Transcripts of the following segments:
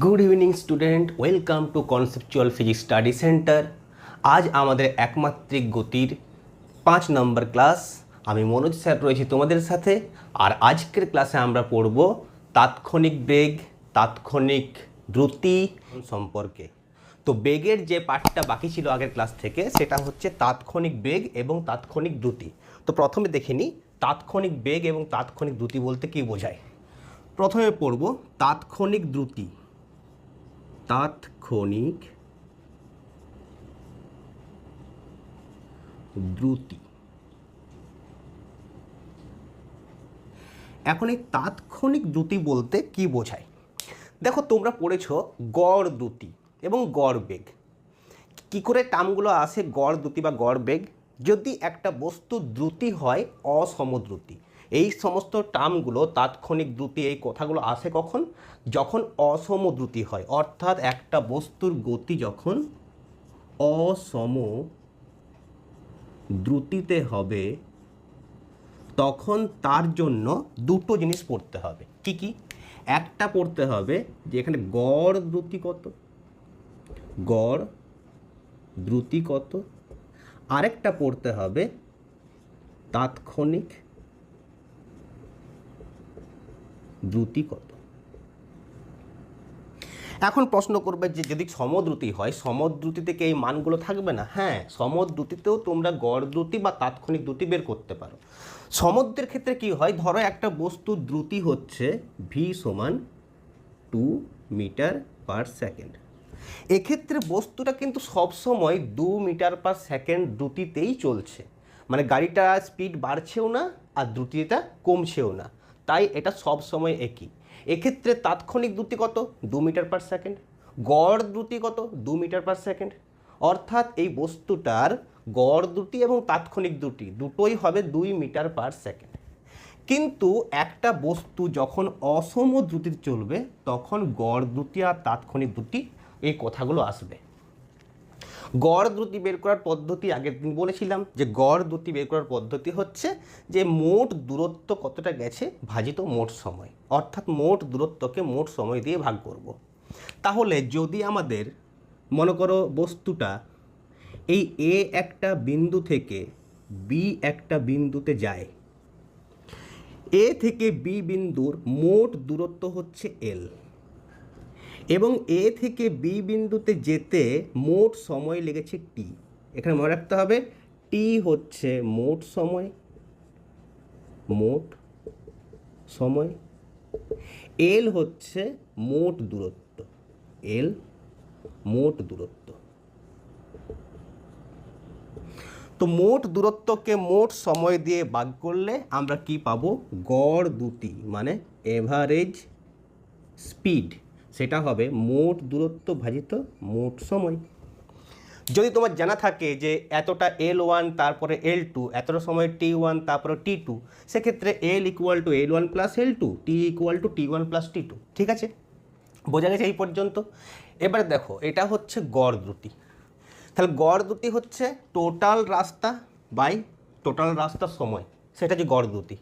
Good evening student welcome to conceptual physics study centre আজ আমাদের একমাত্রিক গতির পাঁচ নম্বর ক্লাস আমি মনোজ স্যার রয়েছি তোমাদের সাথে। আর আজকের ক্লাসে আমরা পড়ব তাৎক্ষণিক বেগ, তাৎক্ষণিক দ্রুতি সম্পর্কে। তো বেগের যে পার্টটা বাকি ছিল আগের ক্লাস থেকে, সেটা হচ্ছে তাৎক্ষণিক বেগ এবং তাৎক্ষণিক দ্রুতি। তো প্রথমে দেখে নিই তাৎক্ষণিক বেগ এবং তাৎক্ষণিক দ্রুতি বলতে কী বোঝায়? প্রথমে পড়ব তাৎক্ষণিক দ্রুতি। তাৎক্ষণিক দ্রুতি এখন এই তাৎক্ষণিক দ্রুতি বলতে কি বোঝায়? দেখো, তোমরা পড়েছ গড় দ্রুতি এবং গড় বেগ। কি করে টার্মগুলো আসে, গড় দ্রুতি বা গড় বেগ? যদি একটা বস্তু দ্রুতি হয়, অসমদ্রুতি। এই সমস্ত টার্মগুলো তাৎক্ষণিক দ্রুতি এই কথাগুলো আসে কখন? যখন অসম দ্রুতি হয়, অর্থাৎ একটা বস্তুর গতি যখন অসম দ্রুতিতে হবে, তখন তার জন্য দুটো জিনিস পড়তে হবে। কি কি? একটা পড়তে হবে যে এখানে গড় দ্রুতি কত? গড় দ্রুতি কত? আরেকটা পড়তে হবে তাৎক্ষণিক দ্রুতি কত এখন প্রশ্ন করবে যে যদি সমদ্রুতি হয় সমদ্রুতি থেকে এই মানগুলো থাকবে না? হ্যাঁ সমদ্রুতিতেও তোমরা গড় দ্রুতি বা তাৎক্ষণিক দ্রুতি বের করতে পারো। সমদ্রের ক্ষেত্রে কি হয়? ধরো একটা বস্তুর দ্রুতি হচ্ছে ভি সমান টু মিটার পার সেকেন্ড এক্ষেত্রে বস্তুটা কিন্তু সবসময় দু মিটার পার সেকেন্ড দ্রুতিতেই চলছে। মানে গাড়িটা স্পিড বাড়ছেও না আর দ্রুতিটা কমছেও না। তাই এটা সব সময় একই। এক্ষেত্রে তাৎক্ষণিক দ্রুতি কত? দু মিটার পার সেকেন্ড গড় দ্রুতি কত? দু মিটার পার সেকেন্ড অর্থাৎ এই বস্তুটার গড় দ্রুতি এবং তাৎক্ষণিক দ্রুতি দুটোই হবে দুই মিটার পার সেকেন্ড কিন্তু একটা বস্তু যখন অসম দ্রুতিতে চলবে, তখন গড় দ্রুতি আর তাৎক্ষণিক দ্রুতি এই কথাগুলো আসবে। গড় দ্রুতি বের করার পদ্ধতি আগের দিন বলেছিলাম যে গড় দ্রুতি বের করার পদ্ধতি হচ্ছে যে মোট দূরত্ব কতটা গেছে ভাজিত মোট সময়, অর্থাৎ মোট দূরত্বকে মোট সময় দিয়ে ভাগ করব। তাহলে যদি আমাদের মনে করো বস্তুটা এই এ একটা বিন্দু থেকে বি একটা বিন্দুতে যায়, এ থেকে বি বিন্দুর মোট দূরত্ব হচ্ছে এল এবং এ থেকে বি বিন্দুতে যেতে মোট সময় লেগেছে টি এখানে মনে রাখতে হবে টি হচ্ছে মোট সময় মোট সময় এল হচ্ছে মোট দূরত্ব এল মোট দূরত্ব। তো মোট দূরত্বকে মোট সময় দিয়ে ভাগ করলে আমরা কি পাবো? গড় দুটি মানে এভারেজ স্পিড সেটা হবে মোট দূরত্ব ভাজিত মোট সময়। যদি তোমার জানা থাকে যে এতটা এল ওয়ান তারপরে এল টু এতটা সময় টি ওয়ান তারপরে টি টু সেক্ষেত্রে L equal to L one plus L two T equal to T one plus T two ঠিক আছে? বোঝা গেছে এই পর্যন্ত? এবারে দেখো, এটা হচ্ছে গড় দ্রুতি। তাহলে গড় দ্রুতি হচ্ছে টোটাল রাস্তা বাই টোটাল রাস্তার সময়। সেটা হচ্ছে গড় দ্রুতি।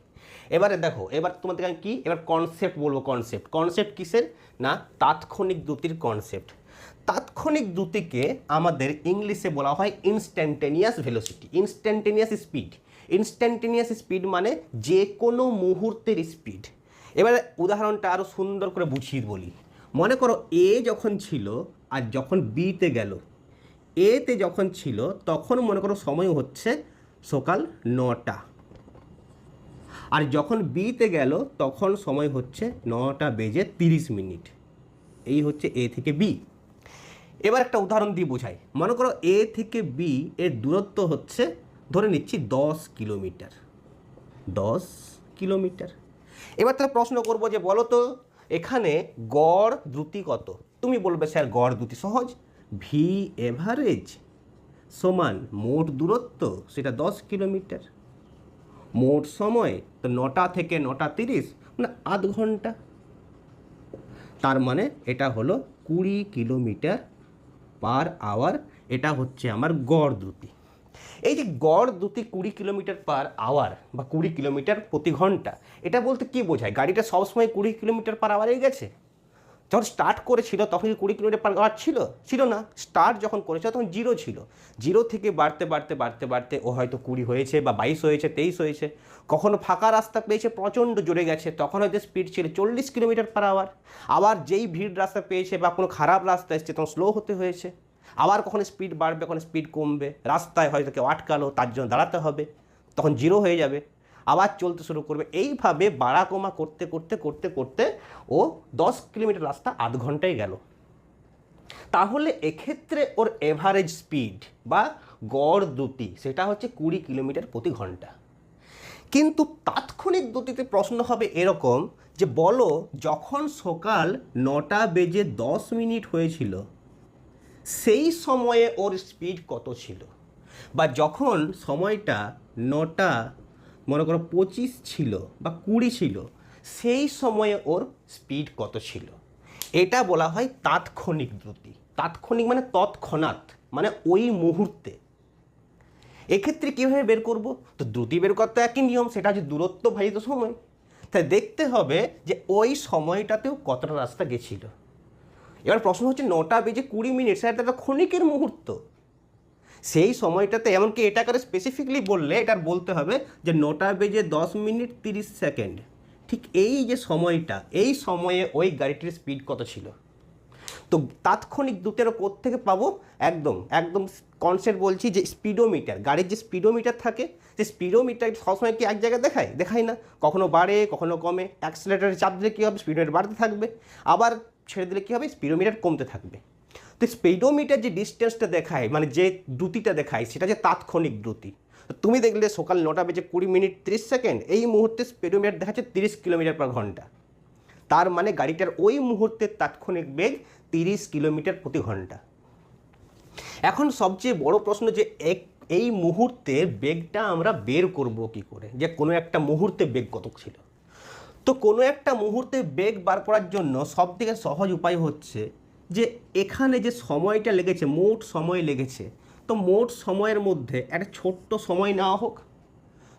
এবারে দেখো, এবার তোমাদের আমি কি, এবার কনসেপ্ট বলব কনসেপ্ট কনসেপ্ট কিসের? না, তাৎক্ষণিক দ্রুতির কনসেপ্ট তাৎক্ষণিক দ্রুতিকে আমাদের ইংলিশে বলা হয় instantaneous velocity instantaneous speed instantaneous speed মানে যে কোনো মুহূর্তের স্পিড এবারে উদাহরণটা আরও সুন্দর করে বুঝিয়ে বলি। মনে করো এ যখন ছিল আর যখন বিতে গেল এতে যখন ছিল, তখন মনে করো সময় হচ্ছে সকাল নটা। আর যখন বিতে গেল, তখন সময় হচ্ছে নটা বেজে তিরিশ মিনিট। এই হচ্ছে এ থেকে বি। এবার একটা উদাহরণ দিয়ে বোঝাই। মনে করো এ থেকে বি এর দূরত্ব হচ্ছে, ধরে নিচ্ছি দশ কিলোমিটার। দশ কিলোমিটার। এবার তাহলে প্রশ্ন করব যে বলো তো, এখানে গড় দ্রুতি কত? তুমি বলবে, স্যার, গড় দ্রুতি সহজ। ভি এভারেজ সমান মোট দূরত্ব, সেটা দশ কিলোমিটার। মোট সময় তো নটা থেকে নটা তিরিশ মানে আধ ঘণ্টা। তার মানে এটা হলো কুড়ি কিলোমিটার পার আওয়ার, এটা হচ্ছে আমার গড় দ্রুতি। এই যে গড় দ্রুতি কুড়ি কিলোমিটার পার আওয়ার বা কুড়ি কিলোমিটার প্রতি ঘণ্টা, এটা বলতে কি বোঝায়? গাড়িটা সবসময় কুড়ি কিলোমিটার পার আওয়ারেই গেছে? যখন স্টার্ট করেছিল তখন কি কুড়ি কিলোমিটার পার আওয়ার ছিল? ছিল না। স্টার্ট যখন করেছিল, তখন জিরো ছিল। জিরো থেকে বাড়তে বাড়তে বাড়তে বাড়তে ও হয়তো কুড়ি হয়েছে বা বাইশ হয়েছে, তেইশ হয়েছে। কখনো ফাঁকা রাস্তা পেয়েছে, প্রচণ্ড জোরে গেছে। তখন হয়তো স্পিড ছিল চল্লিশ কিলোমিটার পার আওয়ার আবার যেই ভিড় রাস্তা পেয়েছে বা কোনো খারাপ রাস্তা এসছে, তখন স্লো হতে হয়েছে। আবার কখনো স্পিড বাড়বে, কখনো স্পিড কমবে। রাস্তায় হয়তো কেউ আটকালো, তার জন্য দাঁড়াতে হবে। তখন জিরো হয়ে যাবে। আবার চলতে শুরু করবে। এইভাবে বাড়া কমা করতে করতে করতে করতে ও দশ কিলোমিটার রাস্তা আধ ঘন্টায় গেল। তাহলে এক্ষেত্রে ওর এভারেজ স্পিড বা গড় দ্রুতি সেটা হচ্ছে কুড়ি কিলোমিটার প্রতি ঘণ্টা। কিন্তু তাৎক্ষণিক দ্রুতিতে প্রশ্ন হবে এরকম যে, বলো যখন সকাল নটা বেজে দশ মিনিট হয়েছিল, সেই সময়ে ওর স্পিড কত ছিল? বা যখন সময়টা নটা মনে করো পঁচিশ ছিল বা কুড়ি ছিল, সেই সময়ে ওর স্পিড কত ছিল? এটা বলা হয় তাৎক্ষণিক দ্রুতি। তাৎক্ষণিক মানে তৎক্ষণাৎ মানে ওই মুহূর্তে। এক্ষেত্রে কীভাবে বের করব? তো দ্রুতি বের করতে একই নিয়ম, সেটা হচ্ছে দূরত্ব ভাজিত সময়। তাই দেখতে হবে যে ওই সময়টাতেও কতটা রাস্তা গেছিল। এবার প্রশ্ন হচ্ছে নটা বেজে কুড়ি মিনিট, সেটা তো ক্ষণিকের মুহূর্ত। সেই সময়টাতে, এমনকি এটা করে স্পেসিফিকলি বললে এটার বলতে হবে যে নটা বেজে দশ মিনিট তিরিশ সেকেন্ড ঠিক এই যে সময়টা, এই সময়ে ওই গাড়িটির স্পিড কত ছিল? তো তাৎক্ষণিক দ্রুতের থেকে পাবো? একদম একদম কনসেপ্ট বলছি যে স্পিডোমিটার গাড়ির যে স্পিডোমিটার থাকে যে স্পিডোমিটার সবসময় কি এক জায়গায় দেখায়? দেখায় না। কখনো বাড়ে, কখনো কমে। অ্যাক্সিলেটারে চাপ দিলে কী হবে? স্পিডোমিটার বাড়তে থাকবে। আবার ছেড়ে দিলে কী হবে? স্পিডোমিটার কমতে থাকবে। তো স্পিডোমিটার যে ডিস্টেন্সটা দেখায় মানে যে দ্রুতিটা দেখায়, সেটা যে তাৎক্ষণিক দ্রুতি। তুমি দেখলে সকাল নটা বেজে কুড়ি মিনিট তিরিশ সেকেন্ড, এই মুহূর্তে স্পিডোমিটার দেখাচ্ছে তিরিশ কিলোমিটার পার ঘণ্টা। তার মানে গাড়িটার ওই মুহূর্তের তাৎক্ষণিক বেগ তিরিশ কিলোমিটার প্রতি ঘণ্টা। এখন সবচেয়ে বড় প্রশ্ন যে এক, এই মুহূর্তে বেগটা আমরা বের করব কি করে? যে কোনো একটা মুহূর্তে বেগ কত ছিল? তো কোনো একটা মুহূর্তে বেগ বার করার জন্য সবথেকে সহজ উপায় হচ্ছে যে এখানে যে সময়টা লেগেছে, মোট সময় লেগেছে, তো মোট সময়ের মধ্যে একটা ছোট্ট সময় নেওয়া হোক।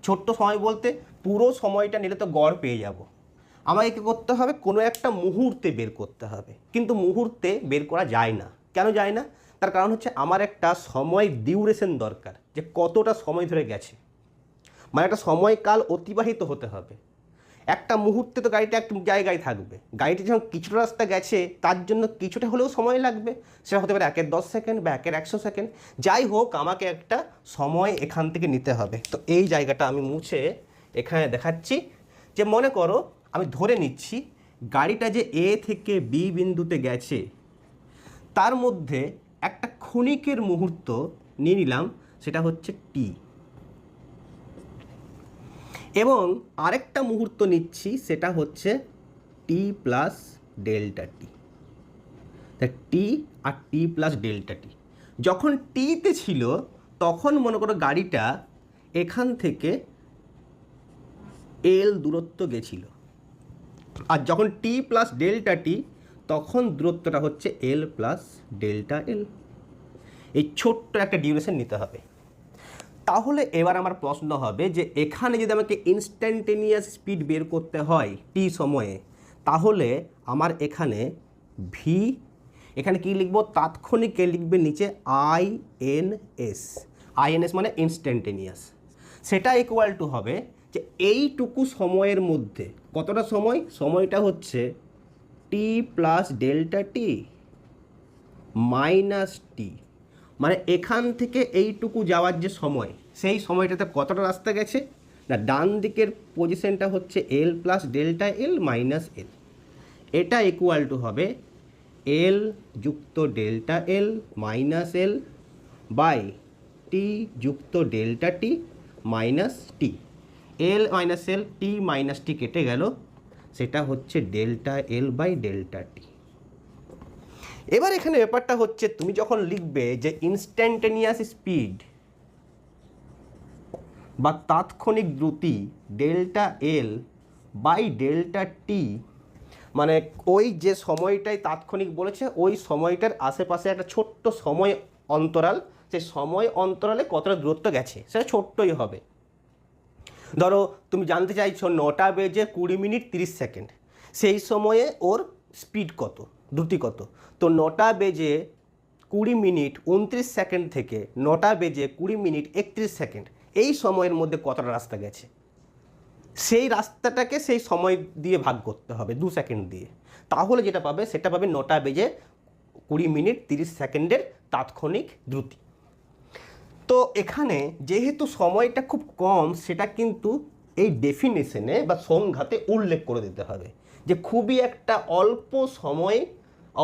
ছোট্ট সময় বলতে পুরো সময়টা নিলে তো গড় পেয়ে যাব। আমাকে কী করতে হবে? কোনো একটা মুহূর্তে বের করতে হবে। কিন্তু মুহূর্তে বের করা যায় না। কেন যায় না? তার কারণ হচ্ছে আমার একটা সময় ডিউরেশন দরকার, যে কতটা সময় ধরে গেছে। মানে একটা সময়কাল অতিবাহিত হতে হবে। একটা মুহূর্তে তো গাড়িটা এক জায়গায় থাকবে। গাড়িটি যখন কিছুটা রাস্তা গেছে, তার জন্য কিছুটা হলেও সময় লাগবে। সেটা হতে পারে একের দশ সেকেন্ড বা একের একশো সেকেন্ড। যাই হোক, আমাকে একটা সময় এখান থেকে নিতে হবে। তো এই জায়গাটা আমি মুছে এখানে দেখাচ্ছি। যে মনে করো, আমি ধরে নিচ্ছি, গাড়িটা যে এ থেকে বি বিন্দুতে গেছে, তার মধ্যে একটা ক্ষণিকের মুহূর্ত নিয়ে নিলাম, সেটা হচ্ছে টি। এবং আরেকটা মুহূর্ত নিচ্ছি, সেটা হচ্ছে T plus delta T T আর টি প্লাস ডেল্টা টি যখন টিতে ছিল, তখন মনে করো গাড়িটা এখান থেকে এল দূরত্ব গেছিল। আর যখন টি প্লাস ডেল্টা টি তখন দূরত্বটা হচ্ছে এল প্লাস ডেল্টা এল এই ছোট্ট একটা ডিউরেশন নিতে হবে। তাহলে এবার আমার প্রশ্ন হবে যে এখানে যদি আমাকে ইনস্ট্যান্টেনিয়াস স্পিড বের করতে হয় টি সময়ে, তাহলে আমার এখানে ভি এখানে কি লিখব? তাৎক্ষণিক লিখবে নিচে I N S I N S মানে ইনস্ট্যান্টেনিয়াস সেটা ইকুয়াল টু হবে যে এইটুকু সময়ের মধ্যে, কতটা সময়? সময়টা হচ্ছে T plus delta T minus T মানে এখান থেকে এইটুকু যাওয়ার যে সময়, সেই সময়টাতে কতটা রাস্তা গেছে? না, ডান দিকের পজিশনটা হচ্ছে L plus delta L minus L এটা ইকুয়াল টু হবে এল যুক্ত delta L minus L by T যুক্ত delta T minus T L minus L T minus T কেটে গেল, সেটা হচ্ছে delta L by delta T এবার এখানে ব্যাপারটা হচ্ছে, তুমি যখন লিখবে যে ইনস্ট্যান্টেনিয়াস স্পিড বা তাৎক্ষণিক দ্রুতি delta L by delta T মানে ওই যে সময়টাই তাৎক্ষণিক বলেছে, ওই সময়টার আশেপাশে একটা ছোট্ট সময় অন্তরাল, সেই সময় অন্তরালে কতটা দূরত্ব গেছে, সেটা ছোট্টই হবে। ধরো, তুমি জানতে চাইছো নটা বেজে কুড়ি মিনিট তিরিশ সেকেন্ড, সেই সময়ে ওর স্পিড কত, দ্রুতি কত? তো নটা বেজে কুড়ি মিনিট উনত্রিশ সেকেন্ড থেকে নটা বেজে কুড়ি মিনিট একত্রিশ সেকেন্ড, এই সময়ের মধ্যে কতটা রাস্তা গেছে? সেই রাস্তাটাকে সেই সময় দিয়ে ভাগ করতে হবে দু সেকেন্ড দিয়ে। তাহলে যেটা পাবে, সেটা পাবে নটা বেজে কুড়ি মিনিট তিরিশ সেকেন্ডের তাৎক্ষণিক দ্রুতি। তো এখানে যেহেতু সময়টা খুব কম, সেটা কিন্তু এই ডেফিনেশনে বা সংঘাতে উল্লেখ করে দিতে হবে। যে খুবই একটা অল্প সময়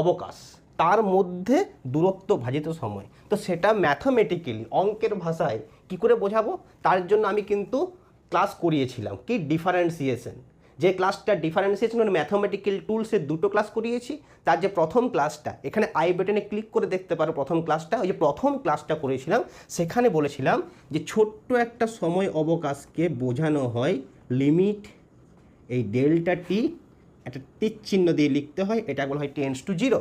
অবকাশ, তার মধ্যে দূরত্ব ভাজিত সময়। তো সেটা ম্যাথামেটিক্যালি অঙ্কের ভাষায় কি করে বোঝাবো? তার জন্য আমি কিন্তু ক্লাস করিয়েছিলাম, কি ডিফারেন্সিয়েশন যে ক্লাসটা ডিফারেন্সিয়েশন মানে ম্যাথামেটিক্যাল টুলসের দুটো ক্লাস করিয়েছি, তার যে প্রথম ক্লাসটা এখানে আই বাটনে ক্লিক করে দেখতে পারো প্রথম ক্লাসটা ওই যে প্রথম ক্লাসটা করেছিলাম, সেখানে বলেছিলাম যে ছোট্ট একটা সময় অবকাশকে বোঝানো হয় লিমিট এই ডেল্টা টি একটা তীর চিহ্ন দিয়ে লিখতে হয়, এটা বলা হয় টেন্স টু জিরো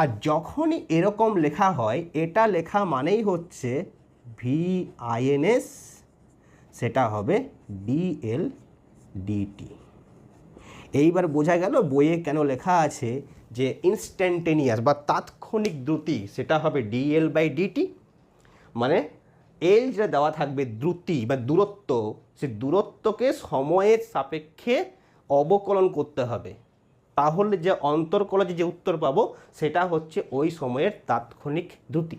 আর যখনই এরকম লেখা হয়, এটা লেখা মানেই হচ্ছে ভি আইএনএস সেটা হবে ডিএল ডিটি এইবার বোঝা গেল বইয়ে কেন লেখা আছে যে ইনস্ট্যান্টেনিয়াস বা তাৎক্ষণিক দ্রুতি, সেটা হবে ডিএল বাই ডিটি মানে এল যেটা দেওয়া থাকবে দ্রুতি বা দূরত্ব, সে দূরত্বকে সময়ের সাপেক্ষে অবকলন করতে হবে। তাহলে যে অন্তর্কলজে যে উত্তর পাবো, সেটা হচ্ছে ওই সময়ের তাৎক্ষণিক দ্রুতি।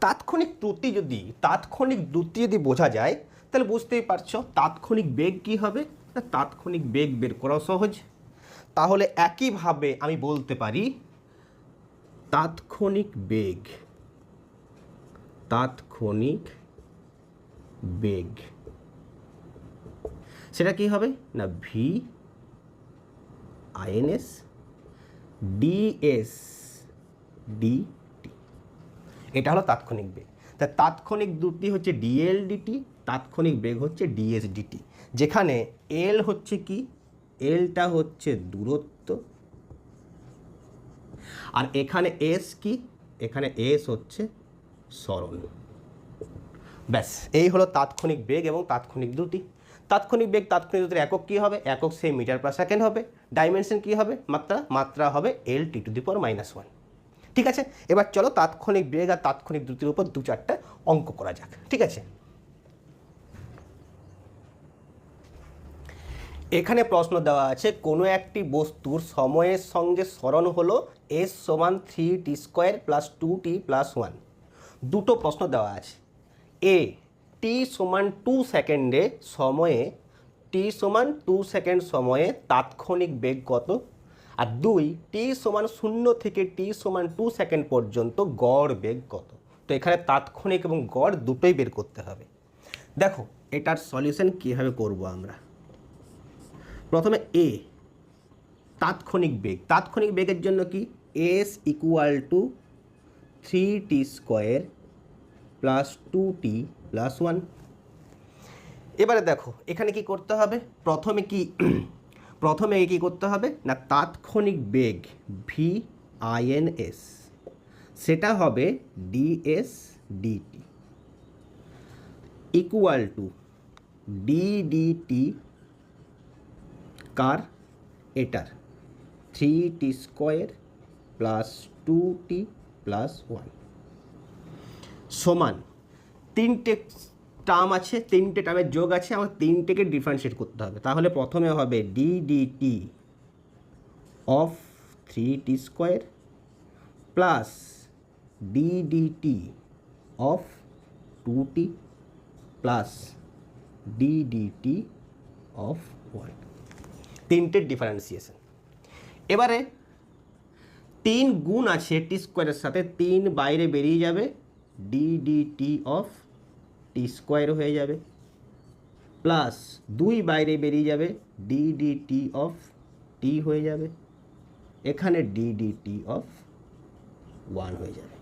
তাৎক্ষণিক ত্রুটি যদি, তাৎক্ষণিক দ্রুতি যদি বোঝা যায়, তাহলে বুঝতেই পারছ তাৎক্ষণিক বেগ কি হবে? না, তাৎক্ষণিক বেগ বের করাও সহজ। তাহলে একইভাবে আমি বলতে পারি, তাৎক্ষণিক বেগ তাৎক্ষণিক বেগ। সেটা কি হবে? না ভি আইএনএস ডিএস ডিটি এটা হলো তাৎক্ষণিক বেগ। তা তাৎক্ষণিক দুটি হচ্ছে ডিএলডিটি তাৎক্ষণিক বেগ হচ্ছে ডিএসডিটি যেখানে এল হচ্ছে কি? এলটা হচ্ছে দূরত্ব। আর এখানে এস কি? এখানে এস হচ্ছে সরণ। ব্যাস, এই হলো তাৎক্ষণিক বেগ এবং তাৎক্ষণিক দ্রুতি তাৎক্ষণিক বেগ, তাৎক্ষণিক দ্রুতির একক কী হবে? একক সেই মিটার পার সেকেন্ড হবে। ডাইমেনশন কী হবে? মাত্রা মাত্রা হবে L T to the power minus one ঠিক আছে? এবার চলো তাৎক্ষণিক বেগ আর তাৎক্ষণিক দ্রুতির উপর দু চারটা অঙ্ক করা যাক। ঠিক আছে? এখানে প্রশ্ন দেওয়া আছে, কোনো একটি বস্তুর সময়ের সঙ্গে স্মরণ হলো এস সমান three T square plus two T plus one দুটো প্রশ্ন দেওয়া আছে। এ টি সমান টু সেকেন্ডে সময়ে টি সমান টু সেকেন্ড সময়ে তাৎক্ষণিক বেগ কত? আর দুই টি সমান শূন্য থেকে টি সমান টু সেকেন্ড পর্যন্ত গড় বেগ কত? তো এখানে তাৎক্ষণিক এবং গড় দুটোই বের করতে হবে। দেখো, এটার সলিউশন কীভাবে করব আমরা? প্রথমে এ তাৎক্ষণিক বেগ। তাৎক্ষণিক বেগের জন্য কি? S equal to three T square plus two T plus one এবারে দেখো, এখানে কি করতে হবে? প্রথমে কি প্রথমে কি করতে হবে? না, তাৎক্ষণিক বেগ ভি আইএনএস সেটা হবে DS DT equal to DDT কার? এটার। Three T square plus two T plus one সমান। তিনটে টার্ম আছে, তিনটে টার্মের যোগ আছে আমার তিনটেকে ডিফারেন্সিয়েট করতে হবে। তাহলে প্রথমে হবে D D T of three T square plus D D T of two T plus D D T of one তিনটের ডিফারেন্সিয়েশন এবারে তিন গুণ আছে টি স্কোয়ারের সাথে, তিন বাইরে বেরিয়ে যাবে D D T of T square হয়ে যাবে প্লাস দুই বাইরে বেরিয়ে যাবে D D T of T হয়ে যাবে এখানে D D T of one হয়ে যাবে।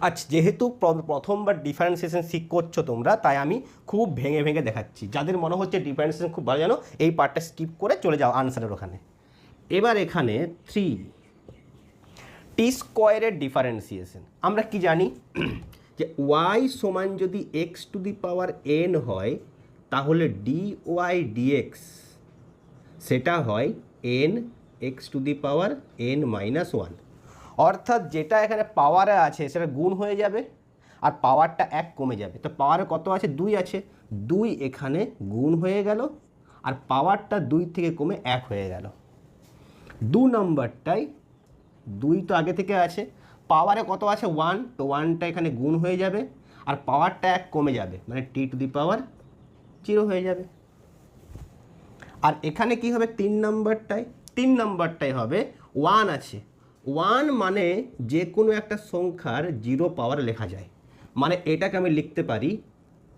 আচ্ছা যেহেতু প্র- প্রথমবার ডিফারেন্সিয়েশন শিখ করছ তোমরা তাই আমি খুব ভেঙে ভেঙে দেখাচ্ছি। যাদের মনে হচ্ছে ডিফারেন্সিয়েশন খুব ভালো জানো এই পার্টটা স্কিপ করে চলে যাও আনসারের ওখানে। এবার এখানে থ্রি টি স্কোয়ারের ডিফারেন্সিয়েশন আমরা কি জানি? যে ওয়াই সমান যদি X to the power N হয়, তাহলে ডি ওয়াই ডিএক্স সেটা হয় N X to the power N minus one অর্থাৎ যেটা এখানে পাওয়ারে আছে, সেটা গুণ হয়ে যাবে আর পাওয়ারটা এক কমে যাবে। তো পাওয়ারে কত আছে? দুই আছে। দুই এখানে গুণ হয়ে গেল আর পাওয়ারটা দুই থেকে কমে এক হয়ে গেল। দু নম্বরটাই দুই তো আগে থেকে আছে। পাওয়ারে কত আছে ওয়ান তো ওয়ানটা এখানে গুণ হয়ে যাবে, আর পাওয়ারটা এক কমে যাবে মানে টি টু দি পাওয়ার জিরো হয়ে যাবে। আর এখানে কি হবে? তিন নম্বরটায়, তিন নম্বরটাই হবে ওয়ান আছে। ওয়ান মানে যে কোনো একটা সংখ্যার জিরো পাওয়ার লেখা যায়। মানে এটাকে আমি লিখতে পারি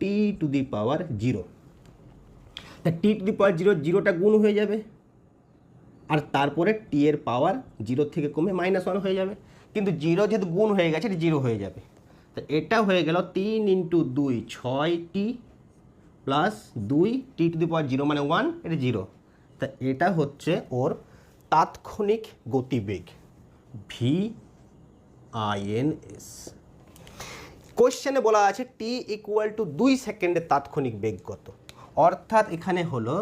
টি টু দি পাওয়ার জিরো তা টি টু দি পাওয়ার জিরো জিরোটা গুণ হয়ে যাবে, আর তারপরে টি এর পাওয়ার জিরো থেকে কমে মাইনাস ওয়ান হয়ে যাবে। কিন্তু জিরো যেহেতু গুণ হয়ে গেছে, এটা জিরো হয়ে যাবে। তো এটা হয়ে গেল তিন ইন্টু দুই, ছয় টি প্লাস দুই T to the power zero মানে ওয়ান, এটা জিরো। তা এটা হচ্ছে ওর তাৎক্ষণিক গতিবেগ ভি আই এন এস কোশ্চেনে বলা আছে টি ইকুয়াল টু দুই সেকেন্ডের তাৎক্ষণিক বেগ কত? অর্থাৎ এখানে হলো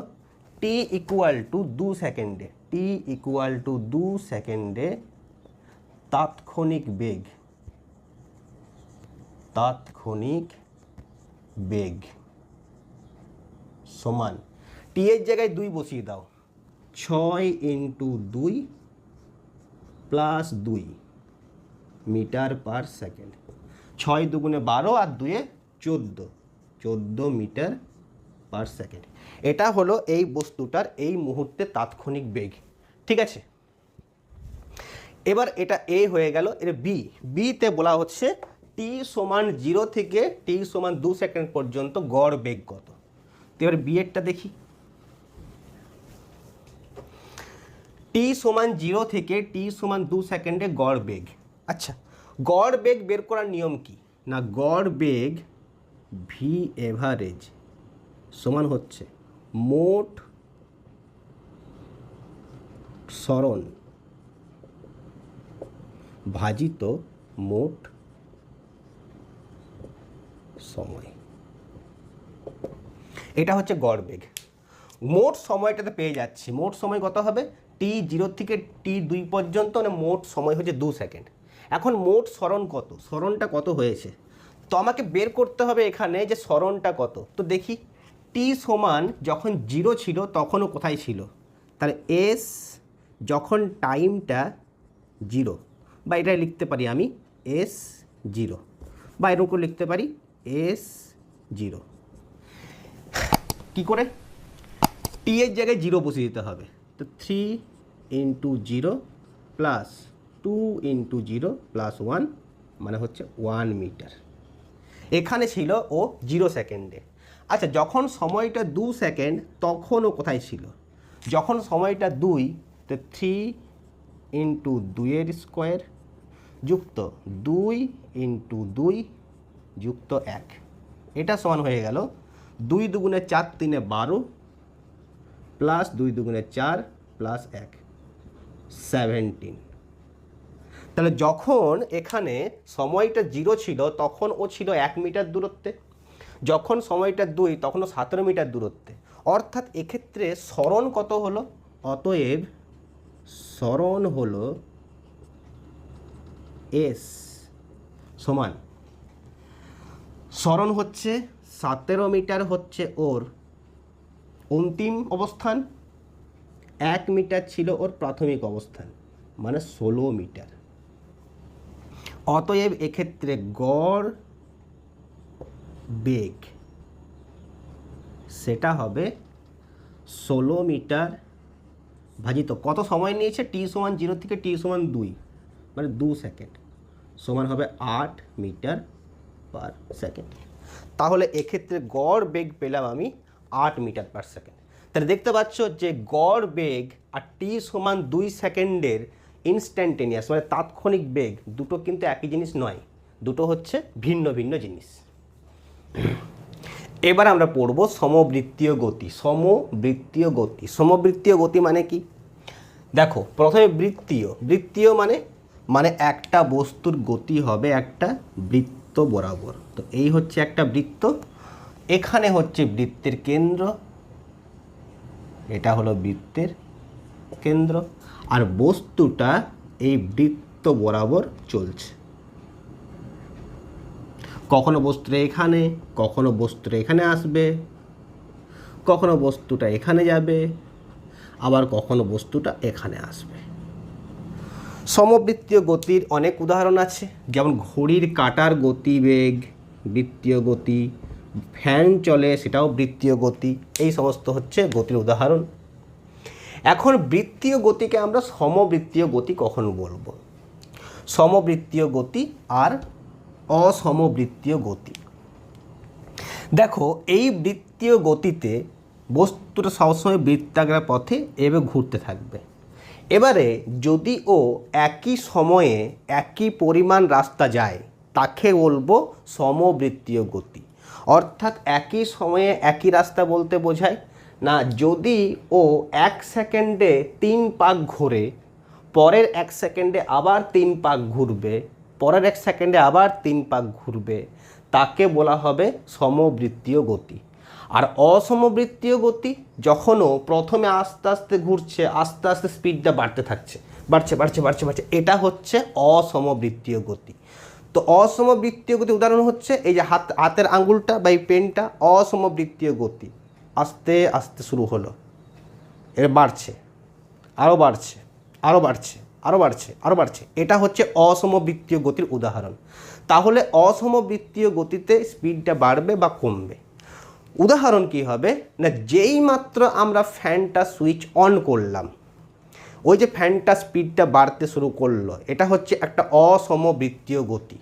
টি ইকুয়াল টু দু সেকেন্ডে টি ইকুয়াল টু দু সেকেন্ডে তাৎক্ষণিক বেগ। তাৎক্ষণিক বেগ সমান টি এর জায়গায় দুই বসিয়ে দাও। ছয় ইন্টু দুই প্লাস দুই মিটার পার সেকেন্ড। ছয় দুগুণে বারো আর দুয়ে চোদ্দ। চোদ্দ মিটার পার সেকেন্ড। এটা হলো এই বস্তুটার এই মুহূর্তে তাৎক্ষণিক বেগ। ঠিক আছে? এবার এটা এ হয়ে গেল এর বি বিতে বলা হচ্ছে টি সমান জিরো থেকে টি সমান দু সেকেন্ড পর্যন্ত গড় বেগ কত? এবার বি এরটা দেখি। টি সমান জিরো থেকে টি সমান দু সেকেন্ডে গড় বেগ। আচ্ছা গড় বেগ বের করার নিয়ম কি? না, গড় বেগ ভি এভারেজ সমান হচ্ছে মোট সরণ ভাজিত মোট সময়। এটা হচ্ছে গড় বেগ। মোট সময়টাতে পেয়ে যাচ্ছি। মোট সময় কত হবে? টি জিরো থেকে টি দুই পর্যন্ত মানে মোট সময় হচ্ছে দু সেকেন্ড। এখন মোট স্মরণ কত? স্মরণটা কত হয়েছে? তো আমাকে বের করতে হবে এখানে যে স্মরণটা কত। তো দেখি টি সমান যখন জিরো ছিল তখনও কোথায় ছিল? তাহলে এস যখন টাইমটা জিরো বা এটা লিখতে পারি আমি এস জিরো বা এরকম লিখতে পারি এস জিরো কী করে? টি এর জায়গায় জিরো বসিয়ে দিতে হবে। তো three into zero plus two into zero plus one মানে হচ্ছে ওয়ান মিটার এখানে ছিল ও জিরো সেকেন্ডে আচ্ছা যখন সময়টা দু সেকেন্ড তখন ও কোথায় ছিল? যখন সময়টা দুই, তো থ্রি ইন্টু দুইয়ের স্কোয়ার যুক্ত দুই ইন্টু দুই যুক্ত এক। এটা সমান হয়ে গেল দুই দুগুণে চার তিনে বারো প্লাস দুই দুগুণে চার প্লাস এক। সেভেন্টিন তাহলে যখন এখানে সময়টা জিরো ছিল, তখন ও ছিল এক মিটার দূরত্বে। যখন সময়টা দুই, তখন ও সতেরো মিটার দূরত্বে। অর্থাৎ এক্ষেত্রে স্মরণ কত হলো? অতএব স্মরণ হলো এস সমান। স্মরণ হচ্ছে সতেরো মিটার হচ্ছে ওর অন্তিম অবস্থান, এক মিটার ছিল ওর প্রাথমিক অবস্থান মানে ষোলো মিটার। অতএব এক্ষেত্রে গড় বেগ, সেটা হবে ষোলো মিটার ভাজিত। কত সময় নিয়েছে? টি সমান জিরো থেকে টি সমান দুই। মানে দু সেকেন্ড। সমান হবে আট মিটার পার সেকেন্ড। তাহলে এক্ষেত্রে গড় বেগ পেলাম আমি আট মিটার পার সেকেন্ড। তাহলে দেখতে পাচ্ছ যে গড় বেগ আর টি সমান দুই সেকেন্ডের ইনস্ট্যান্টেনিয়াস মানে তাৎক্ষণিক বেগ, দুটো কিন্তু একই জিনিস নয়। দুটো হচ্ছে ভিন্ন ভিন্ন জিনিস। এবার আমরা পড়ব সমবৃত্তীয় গতি সমবৃত্তীয় গতি। সমবৃত্তীয় গতি মানে কি? দেখো, প্রথমে বৃত্তীয়। বৃত্তীয় মানে মানে একটা বস্তুর গতি হবে একটা বৃত্ত বরাবর। তো এই হচ্ছে একটা বৃত্ত। এখানে হচ্ছে বৃত্তের কেন্দ্র। এটা হলো বৃত্তের কেন্দ্র। আর বস্তুটা এই বৃত্ত বরাবর চলছে। কখনো বস্তুটা এখানে, কখনো বস্তুটা এখানে আসবে, কখনো বস্তুটা এখানে যাবে, আবার কখনো বস্তুটা এখানে আসবে। সমবৃত্তীয় গতির অনেক উদাহরণ আছে, যেমন ঘড়ির কাটার গতিবেগ, বৃত্তীয় গতি, ফ্যান চলে সেটাও বৃত্তীয় গতি, এই সমস্ত হচ্ছে গতির উদাহরণ। এখন বৃত্তীয় গতিকে আমরা সমবৃত্তীয় গতি কখন বলব। সমবৃত্তীয় গতি আর অসমবৃত্তীয় গতি। দেখো, এই বৃত্তীয় গতিতে বস্তুটা সবসময় বৃত্তাকার পথে এভাবে ঘুরতে থাকবে। এবারে যদি ও একই সময়ে একই পরিমাণ রাস্তা যায়, তাকে বলব সমবৃত্তীয় গতি। অর্থাৎ একই সময়ে একই রাস্তা বলতে বোঝায়। না, যদি ও এক সেকেন্ডে তিন পাক ঘোরে, পরের এক সেকেন্ডে আবার তিন পাক ঘুরবে পরের এক সেকেন্ডে আবার তিন পাক ঘুরবে। তাকে বলা হবে সমবৃত্তীয় গতি। আর অসমবৃত্তীয় গতি যখনও প্রথমে আস্তে আস্তে ঘুরছে, আস্তে আস্তে স্পিডটা বাড়তে থাকছে, বাড়ছে বাড়ছে বাড়ছে বাড়ছে, এটা হচ্ছে অসমবৃত্তীয় গতি। তো অসমবৃত্তীয় গতি উদাহরণ হচ্ছে এই যে হাত, হাতের আঙ্গুলটা বা এই পেনটা অসমবৃত্তীয় গতি। আস্তে আস্তে শুরু হলো। এর বাড়ছে আরও বাড়ছে আরও বাড়ছে। আরও বাড়ছে আরও বাড়ছে। এটা হচ্ছে অসমবৃত্তীয় গতির উদাহরণ। তাহলে অসমবৃত্তীয় গতিতে স্পিডটা বাড়বে বা কমবে? উদাহরণ কি হবে? না, যেই মাত্র আমরা ফ্যানটা সুইচ অন করলাম, ওই যে ফ্যানটা স্পিডটা বাড়তে শুরু করল, এটা হচ্ছে একটা অসমবৃত্তীয় গতি।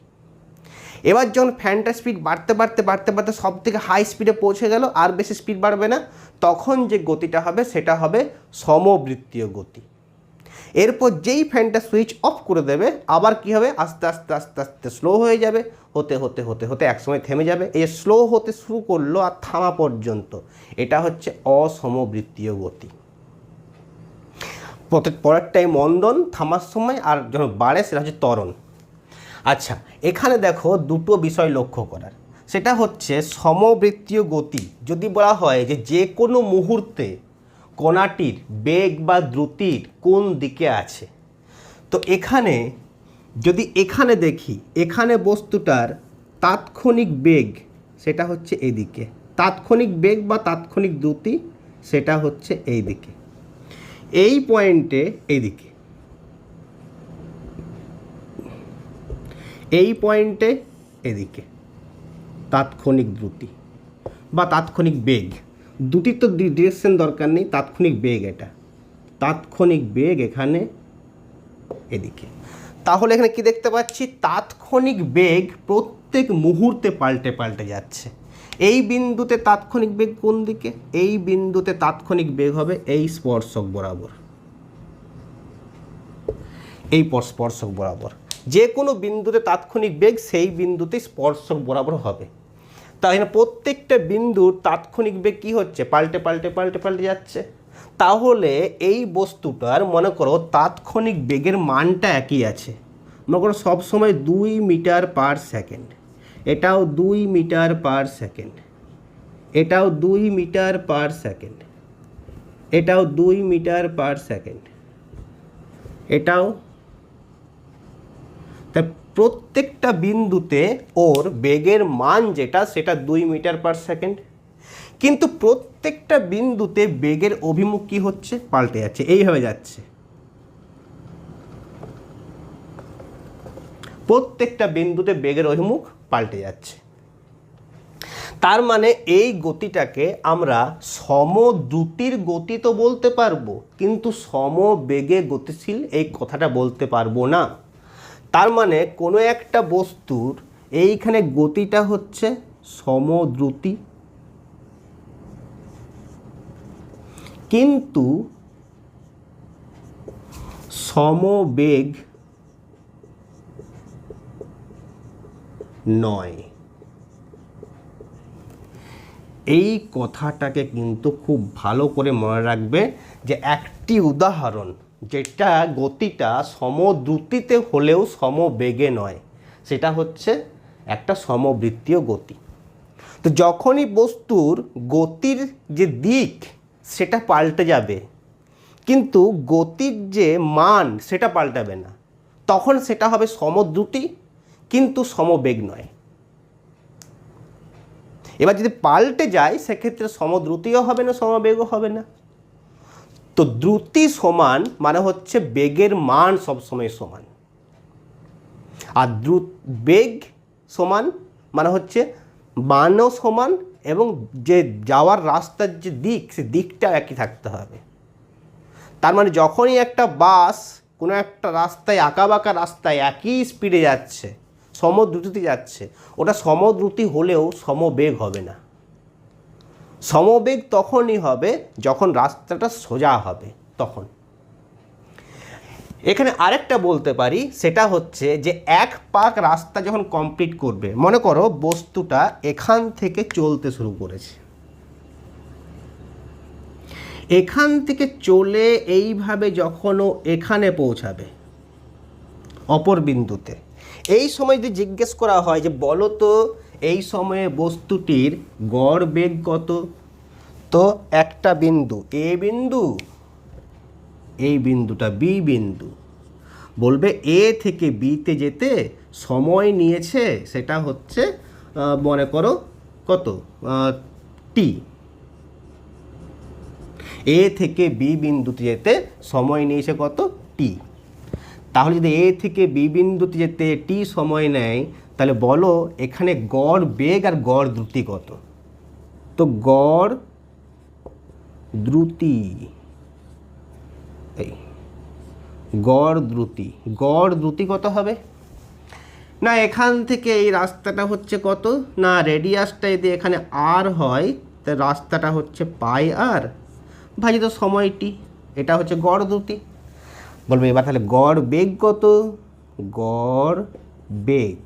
এবার যখন ফ্যানটা স্পিড বাড়তে বাড়তে বাড়তে বাড়তে সব থেকে হাই স্পিডে পৌঁছে গেল, আর বেশি স্পিড বাড়বে না, তখন যে গতিটা হবে, সেটা হবে সমবৃত্তীয় গতি। এরপর যেই ফ্যানটা সুইচ অফ করে দেবে, আবার কি হবে? আস্তে আস্তে আস্তে আস্তে স্লো হয়ে যাবে। হতে হতে হতে হতে একসময় থেমে যাবে। এই স্লো হতে শুরু করল আর থামা পর্যন্ত, এটা হচ্ছে অসমবৃত্তীয় গতি। পরেরটাই মন্দন, থামার সময় আর যখন বাড়ে সেটা হচ্ছে ত্বরণ। আচ্ছা এখানে দেখো দুটো বিষয় লক্ষ্য করার। সেটা হচ্ছে সমবৃত্তীয় গতি, যদি বলা হয় যে যে কোনো মুহূর্তে কণাটির বেগ বা দ্রুতির কোন দিকে আছে? তো এখানে, যদি এখানে দেখি, এখানে বস্তুটার তাৎক্ষণিক বেগ সেটা হচ্ছে এদিকে। তাৎক্ষণিক বেগ বা তাৎক্ষণিক দ্রুতি সেটা হচ্ছে এই দিকে এই পয়েন্টে এইদিকে। এই পয়েন্টে এদিকে। তাৎক্ষণিক দ্রুতি বা তাৎক্ষণিক বেগ। দুটির তো ডিরেকশন দরকার নেই, তাৎক্ষণিক বেগ এটা। তাৎক্ষণিক বেগ এখানে এদিকে। তাহলে এখানে কি দেখতে পাচ্ছি? তাৎক্ষণিক বেগ প্রত্যেক মুহূর্তে পাল্টে পাল্টে যাচ্ছে। এই বিন্দুতে তাৎক্ষণিক বেগ কোন দিকে? এই বিন্দুতে তাৎক্ষণিক বেগ হবে এই স্পর্শক বরাবর। এই স্পর্শক বরাবর। যে কোনো বিন্দুতে তাৎক্ষণিক বেগ সেই বিন্দুতে স্পর্শক বরাবর হবে। এখানে প্রত্যেকটা বিন্দুর তাৎক্ষণিক বেগ কী হচ্ছে? পাল্টে পাল্টে পাল্টে পাল্টে যাচ্ছে। তাহলে এই বস্তুটার, মনে করো, তাৎক্ষণিক বেগের মানটা একই আছে। মনে করো সবসময় দুই মিটার পার সেকেন্ড। এটাও দুই মিটার পার সেকেন্ড। এটাও দুই মিটার পার সেকেন্ড। এটাও দুই মিটার পার সেকেন্ড। এটাও তা প্রত্যেকটা বিন্দুতে ওর বেগের মান যেটা, সেটা দুই মিটার পার সেকেন্ড। কিন্তু প্রত্যেকটা বিন্দুতে বেগের অভিমুখ কী হচ্ছে? পাল্টে যাচ্ছে। এইভাবে যাচ্ছে। প্রত্যেকটা বিন্দুতে বেগের অভিমুখ পাল্টে যাচ্ছে। তার মানে এই গতিটাকে আমরা সম সমদ্রুতির গতি তো বলতে পারব, কিন্তু সম বেগে গতিশীল এই কথাটা বলতে পারব না। তার মানে কোনো একটা বস্তুর এইখানে গতিটা হচ্ছে সমদ্রুতি। কিন্তু সমবেগ নয়। এই কথাটাকে কিন্তু খুব ভালো করে মনে রাখবে যে একটি উদাহরণ যেটা গতিটা সমদ্রুতিতে হলেও সমবেগে নয়, সেটা হচ্ছে একটা সমবৃত্তীয় গতি। তো যখনই বস্তুর গতির যে দিক, সেটা পাল্টে যাবে, কিন্তু গতির যে মান, সেটা পাল্টাবে না। তখন সেটা হবে সমদ্রুতি, কিন্তু সমবেগ নয়। এবার যদি পাল্টে যায়, সেক্ষেত্রে সমদ্রুতিও হবে না, সমবেগও হবে না। তো দ্রুতি সমান মানে হচ্ছে বেগের মান সবসময় সমান। আর দ্রুত, বেগ সমান মানে হচ্ছে মানও সমান এবং যে যাওয়ার রাস্তার যে দিক, সে দিকটা একই থাকতে হবে। তার মানে যখনই একটা বাস কোনো একটা রাস্তায়, আঁকাবাঁকা রাস্তায় একই স্পিডে যাচ্ছে, সমদ্রুতিতে যাচ্ছে, ওটা সমদ্রুতি হলেও সমবেগ হবে না। সমবেগ তখনই হবে যখন রাস্তাটা সোজা হবে, তখন। এখানে আরেকটা বলতে পারি, সেটা হচ্ছে যে এক পাক রাস্তা যখন কমপ্লিট করবে, মনে করো বস্তুটা এখান থেকে চলতে শুরু করেছে। এখান থেকে চলে এইভাবে যখন ও এখানে পৌঁছাবে, অপর বিন্দুতে। এই সময় যদি জিজ্ঞেস করা হয় যে বলো তো এই সময়ে বস্তুটির গড় বেগ কত? তো একটা বিন্দু। এ বিন্দু, এই বিন্দুটা বি বিন্দু। বলবে এ থেকে বিতে যেতে সময় নিয়েছে, সেটা হচ্ছে মনে করো কত? টি। এ থেকে বি বিন্দুতে যেতে সময় নিয়েছে কত? টি। তাহলে যদি এ থেকে বি বিন্দুতে যেতে টি সময় নেয় তাহলে বলো এখানে গড় বেগ আর গড় দ্রুতি কত? তো গড় দ্রুতি, এই গড় দ্রুতি গড় দ্রুতি কত হবে? না, এখান থেকে এই রাস্তাটা হচ্ছে কত? না রেডিয়াসটা যদি এখানে আর হয় তা রাস্তাটা হচ্ছে পাই আর ভাজিত সময়টি, এটা হচ্ছে গড় দ্রুতি। বলবে এবার তাহলে গড় বেগ কত? গড় বেগ।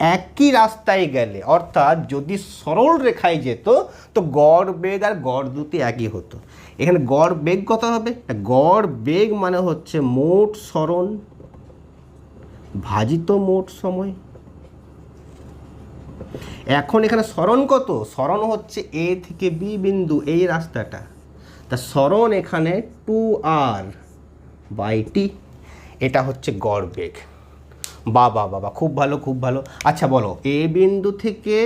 একই রাস্তায় গেলে, অর্থাৎ যদি সরল রেখায় যেত, তো গড় বেগ আর গড় দ্রুতি একই হতো। এখানে গড় বেগ কত হবে? গড় বেগ মানে হচ্ছে মোট সরণ ভাজিত মোট সময়। এখন এখানে সরণ কত? সরণ হচ্ছে এ থেকে বি বিন্দু এই রাস্তাটা। তা সরণ এখানে টু আর বাই টি এটা হচ্ছে গড় বেগ। বাবা বাবা খুব ভালো খুব ভালো। আচ্ছা বলো। এ বিন্দু থেকে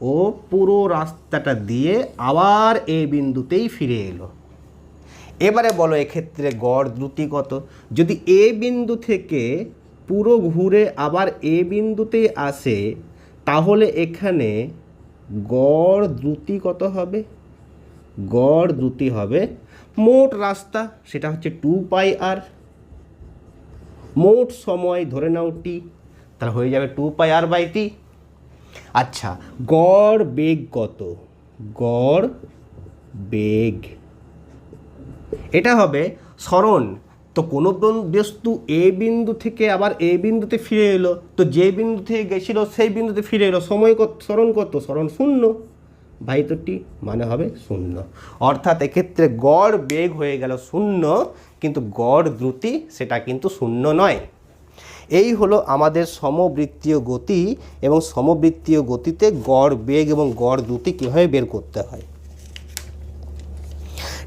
ও পুরো রাস্তাটা দিয়ে আবার এ বিন্দুতেই ফিরে এলো। এবারে বলো, এক্ষেত্রে গড় দ্রুতি কত? যদি এ বিন্দু থেকে পুরো ঘুরে আবার এ বিন্দুতেই আসে, তাহলে এখানে গড় দ্রুতি কত হবে? গড় দ্রুতি হবে মোট রাস্তা, সেটা হচ্ছে টু পাই আর। মোট সময় ধরে নাও টি তাহলে হয়ে যাবে two pi R by T আচ্ছা গড় বেগ কত? গড় বেগ। এটা হবে স্মরণ। তো কোনো বস্তু এ বিন্দু থেকে আবার এ বিন্দুতে ফিরে এলো। তো যে বিন্দু থেকে গেছিল, সেই বিন্দুতে ফিরে এলো। সময় কত? স্মরণ কত? স্মরণ শূন্য। ভাইতটি মানে হবে শূন্য। অর্থাৎ এক্ষেত্রে গড় বেগ হয়ে গেল শূন্য। কিন্তু গড় দ্রুতি সেটা কিন্তু শূন্য নয়। এই হলো আমাদের সমবৃত্তীয় গতি এবং সমবৃত্তীয় গতিতে গড় বেগ এবং গড় দ্রুতি কীভাবে বের করতে হয়।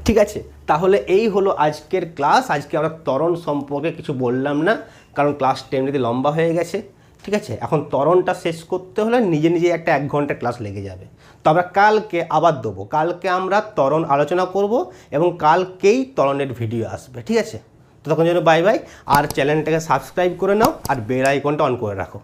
ঠিক আছে, তাহলে এই হলো আজকের ক্লাস। আজকে আমরা ত্বরণ সম্পর্কে কিছু বললাম না, কারণ ক্লাসটা এমনিতে লম্বা হয়ে গেছে। ঠিক আছে, এখন ত্বরণটা শেষ করতে হলে নিজে নিজে একটা এক ঘণ্টা ক্লাস লেগে যাবে। তো আমরা কালকে আবার দেবো। কালকে আমরা ত্বরণ আলোচনা করব এবং কালকেই ত্বরণের ভিডিও আসবে, ঠিক আছে? তো তখন যেন বাই বাই আর চ্যানেলটাকে সাবস্ক্রাইব করে নাও আর বেল আইকনটা অন করে রাখো।